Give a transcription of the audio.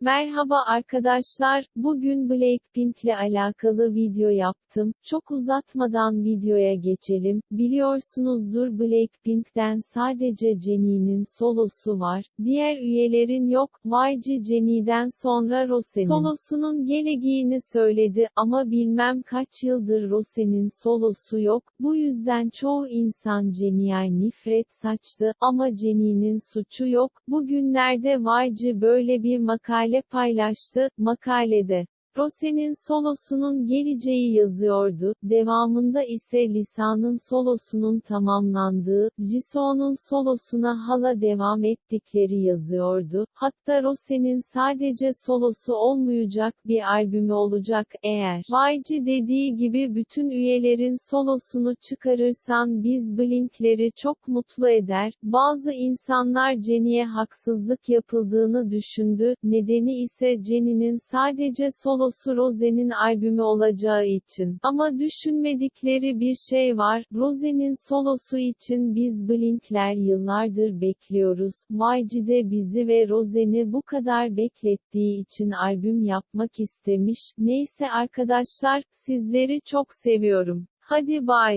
Merhaba arkadaşlar, bugün Blackpink'le alakalı video yaptım. Çok uzatmadan videoya geçelim. Biliyorsunuzdur Blackpink'ten sadece Jennie'nin solosu var. Diğer üyelerin yok. YG Jennie'den sonra Rose'nin solosunun geleceğini söyledi ama bilmem kaç yıldır Rose'nin solosu yok. Bu yüzden çoğu insan Jennie'ye nifret saçtı ama Jennie'nin suçu yok. Bugünlerde YG böyle bir makale paylaştı. Makalede Rose'nin solosunun geleceği yazıyordu, devamında ise Lisa'nın solosunun tamamlandığı, Jisoo'nun solosuna hala devam ettikleri yazıyordu, hatta Rose'nin sadece solosu olmayacak bir albümü olacak, eğer. YG dediği gibi bütün üyelerin solosunu çıkarırsan biz Blink'leri çok mutlu eder, bazı insanlar Jennie'ye haksızlık yapıldığını düşündü, nedeni ise Jennie'nin sadece solo solosu Rose'nin albümü olacağı için. Ama düşünmedikleri bir şey var, Rose'nin solosu için biz Blink'ler yıllardır bekliyoruz. YG de bizi ve Rose'ni bu kadar beklettiği için albüm yapmak istemiş. Neyse arkadaşlar, sizleri çok seviyorum. Hadi bye.